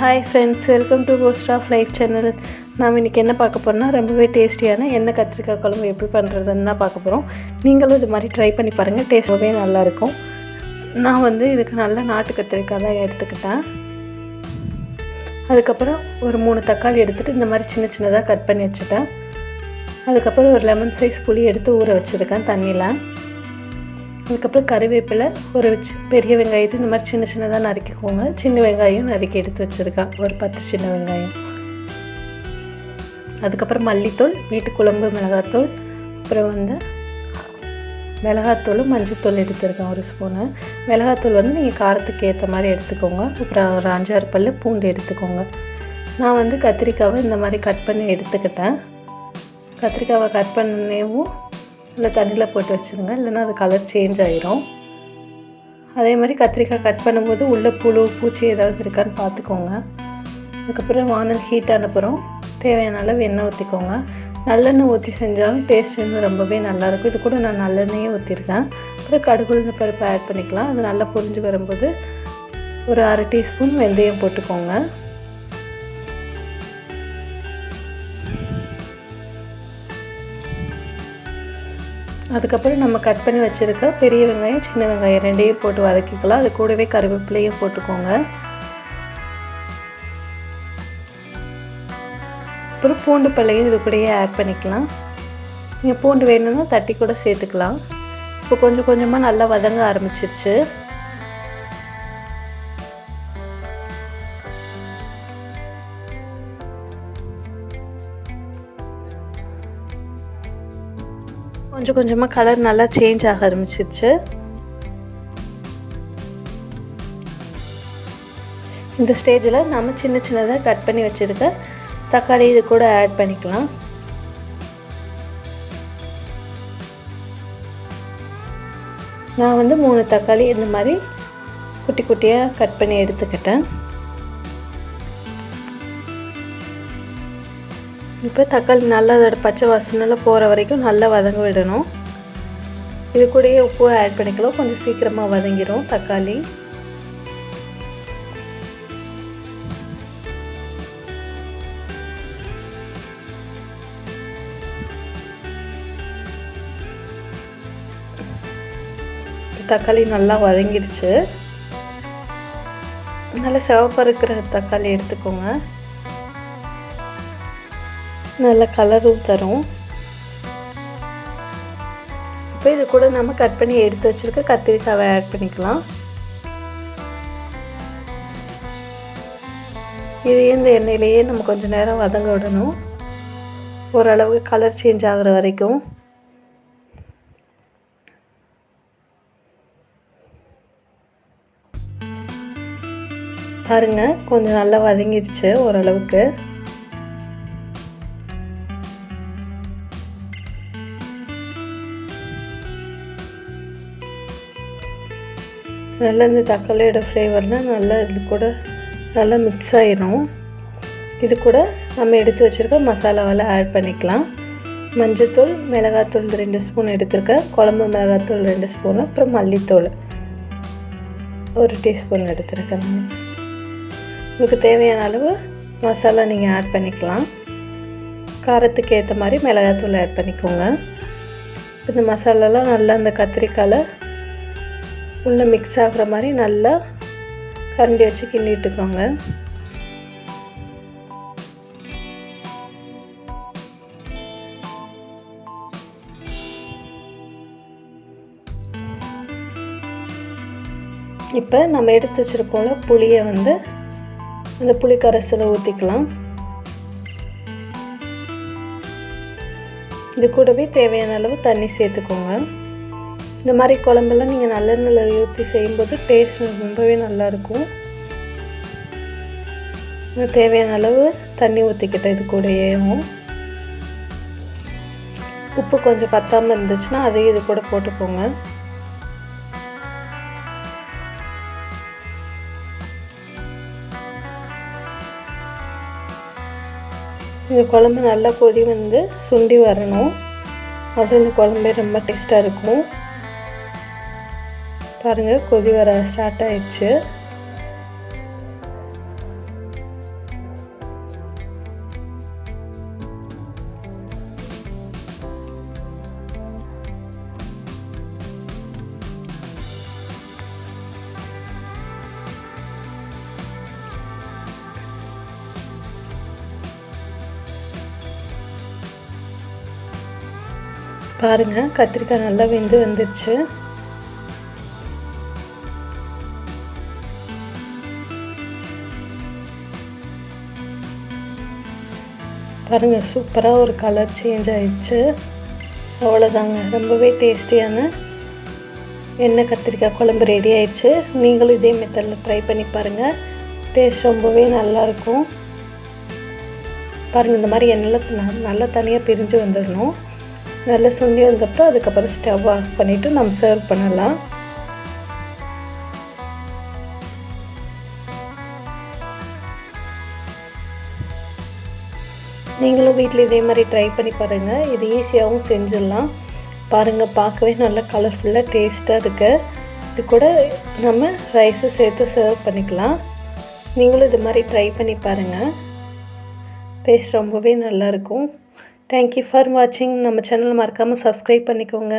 Hi friends welcome to ghost of life channel நாம் இன்றைக்கி என்ன பார்க்க போகிறோம்னா ரொம்பவே டேஸ்டியான எண்ணெய் கத்திரிக்காய் குழம்பு எப்படி பண்ணுறதுன்னு தான் பார்க்க போகிறோம் நீங்களும் இது மாதிரி ட்ரை பண்ணி பாருங்கள் டேஸ்ட் ரொம்பவே நல்லாயிருக்கும் நான் வந்து இதுக்கு நல்ல நாட்டு கத்திரிக்காய் தான் எடுத்துக்கிட்டேன். அதுக்கப்புறம் ஒரு மூணு தக்காளி எடுத்துகிட்டு இந்த மாதிரி சின்ன சின்னதாக கட் பண்ணி வச்சுட்டேன். அதுக்கப்புறம் ஒரு லெமன் சைஸ் புளி எடுத்து ஊற வச்சுருக்கேன் தண்ணியில். அதுக்கப்புறம் கருவேப்பிலை ஒரு பெரிய வெங்காயத்தை இந்த மாதிரி சின்ன சின்னதாக நறுக்கிக்கோங்க சின்ன வெங்காயம் நறுக்கி எடுத்து வச்சுருக்கேன். ஒரு பத்து சின்ன வெங்காயம். அதுக்கப்புறம் மல்லித்தூள் வீட்டு குழம்பு மிளகாத்தூள் அப்புறம் வந்து மிளகாத்தூளும் மஞ்சத்தூள் எடுத்துருக்கேன் ஒரு ஸ்பூனு மிளகாத்தூள் வந்து நீங்கள் காரத்துக்கு ஏற்ற மாதிரி எடுத்துக்கோங்க. அப்புறம் ஒரு அஞ்சாறு பல் பூண்டு எடுத்துக்கோங்க. நான் வந்து கத்திரிக்காவை இந்த மாதிரி கட் பண்ணி எடுத்துக்கிட்டேன். கத்திரிக்காவை கட் பண்ணவும் இல்லை தண்ணியில் போட்டு வச்சுருங்க. இல்லைன்னா அது கலர் சேஞ்ச் ஆகிரும் அதே மாதிரி கத்திரிக்காய் கட் பண்ணும்போது உள்ளே புழு பூச்சி ஏதாவது இருக்கான்னு பார்த்துக்கோங்க அதுக்கப்புறம் வானல் ஹீட் அனுப்புகிறோம் தேவையான அளவு எண்ணெய் ஊற்றிக்கோங்க நல்லெண்ணெய் ஊற்றி செஞ்சாலும் டேஸ்ட் இன்னும் ரொம்பவே நல்லாயிருக்கும் இது கூட நான் நல்லெண்ணெயே ஊற்றிருக்கேன் அப்புறம் கடுகுழுந்த பருப்பு ஆட் பண்ணிக்கலாம். அது நல்லா பொரிஞ்சு வரும்போது ஒரு அரை டீஸ்பூன் வெந்தயம் போட்டுக்கோங்க. அதுக்கப்புறம் நம்ம கட் பண்ணி வச்சுருக்க பெரிய வெங்காயம் சின்ன வெங்காயம் ரெண்டையும் போட்டு வதக்கிக்கலாம். அது கூடவே கருவேப்பிலையும் போட்டுக்கோங்க. அப்புறம் பூண்டு பள்ளையும் இது கூடயே ஆட் பண்ணிக்கலாம். நீங்கள் பூண்டு வேணும்னா தட்டி கூட சேர்த்துக்கலாம். இப்போ கொஞ்சம் கொஞ்சமாக நல்லா வதங்க ஆரம்பிச்சிருச்சு. கொஞ்சம் கொஞ்சமாக கலர் நல்லா சேஞ்ச் ஆக ஆரம்பிச்சிருச்சு. இந்த ஸ்டேஜில் நம்ம சின்ன சின்னதாக கட் பண்ணி வச்சுருக்க தக்காளி இது கூட ஆட் பண்ணிக்கலாம். நான் வந்து மூணு தக்காளி இந்த மாதிரி குட்டி குட்டியாக கட் பண்ணி எடுத்துக்கிட்டேன். இப்போ தக்காளி நல்லா அதோட பச்சை வாசனையில் போகிற வரைக்கும் நல்லா வதங்க விடணும். இது கூடயே உப்பு ஆட் பண்ணிக்கலாம். கொஞ்சம் சீக்கிரமாக வதங்கிடும் தக்காளி. தக்காளி நல்லா வதங்கிருச்சு. நல்லா சிவப்பாக இருக்கிற தக்காளி எடுத்துக்கோங்க. நல்ல கலரும் தரும். இப்போ இது கூட நம்ம கட் பண்ணி எடுத்து வச்சுருக்க கத்திரிக்காவை ஆட் பண்ணிக்கலாம். இது இந்த எண்ணெயிலேயே நம்ம கொஞ்சம் நேரம் வதங்க விடணும். ஓரளவுக்கு கலர் சேஞ்ச் ஆகிற வரைக்கும். பாருங்கள் கொஞ்சம் நல்லா வதங்கிடுச்சு ஓரளவுக்கு. நல்லா இந்த தக்காளியோட ஃப்ளேவர்லாம் நல்லா இது கூட நல்லா மிக்ஸ் ஆகிரும் இது கூட நம்ம எடுத்து வச்சுருக்க மசாலாவில் ஆட் பண்ணிக்கலாம். மஞ்சத்தூள் மிளகாத்தூள் ரெண்டு ஸ்பூன் எடுத்துருக்கேன் குழம்பு மிளகாத்தூள் ரெண்டு ஸ்பூன் அப்புறம் மல்லித்தூள் ஒரு டீஸ்பூன் எடுத்துருக்கேன் உங்களுக்கு தேவையான அளவு மசாலா நீங்கள் ஆட் பண்ணிக்கலாம். காரத்துக்கு ஏற்ற மாதிரி மிளகாத்தூள் ஆட் பண்ணிக்கோங்க. இந்த மசாலாலாம் நல்லா அந்த கத்திரிக்காயில் உள்ளே மிக்ஸ் ஆகிற மாதிரி நல்லா கரண்டி வச்சு கிண்டிட்டுக்கோங்க. இப்போ நம்ம எடுத்து வச்சுருக்கோம்ல புளியை வந்து அந்த புளி கரைசலை ஊற்றிக்கலாம் இது கூடவே தேவையான அளவு தண்ணி சேர்த்துக்கோங்க. இந்த மாதிரி குழம்பெல்லாம் நீங்கள் நல்லெண்ணெயில் ஊற்றி செய்யும்போது டேஸ்ட் ரொம்பவே நல்லாயிருக்கும். தேவையான அளவு தண்ணி ஊற்றிக்கிட்டேன் இது கூடயேவும். உப்பு கொஞ்சம் பத்தாமல் இருந்துச்சுன்னா அதையும் இது கூட போட்டுக்கோங்க. இந்த குழம்பு நல்லா கொதி வந்து சுண்டி வரணும். அது இந்த குழம்பே ரொம்ப டேஸ்ட்டாக இருக்கும். பாருங்க கொதி வர ஸ்டார்ட் ஆயிடுச்சு. பாருங்க கத்திரிக்காய் நல்லா வெந்து வந்துருச்சு. பாருங்கள் சூப்பராக ஒரு கலர் சேஞ்ச் ஆயிடுச்சு. அவ்வளோதாங்க ரொம்பவே டேஸ்டியான எண்ணெய் கத்திரிக்காய் குழம்பு ரெடி ஆயிடுச்சு. நீங்களும் இதே மெத்தடில் ட்ரை பண்ணி பாருங்கள் டேஸ்ட் ரொம்பவே நல்லாயிருக்கும் பாருங்கள் இந்த மாதிரி எண்ணெயில் நல்லா தனியாக பிரிஞ்சு வந்துடணும் நல்லா சுண்டி வந்தப்போ அதுக்கப்புறம் ஸ்டவ் ஆஃப் பண்ணிவிட்டு நம்ம சர்வ் பண்ணலாம். நீங்களும் வீட்டில் இதே மாதிரி ட்ரை பண்ணி பாருங்கள் இது ஈஸியாகவும் செஞ்சிடலாம். பாருங்கள் பார்க்கவே நல்லா கலர்ஃபுல்லாக டேஸ்ட்டாக இருக்குது இது கூட நம்ம ரைஸை சேர்த்து சர்வ் பண்ணிக்கலாம். நீங்களும் இது மாதிரி ட்ரை பண்ணி பாருங்கள் டேஸ்ட் ரொம்பவே நல்லாயிருக்கும் தேங்க்யூ ஃபார் வாட்சிங் நம்ம சேனல் மறக்காமல் சப்ஸ்கிரைப் பண்ணிக்கோங்க.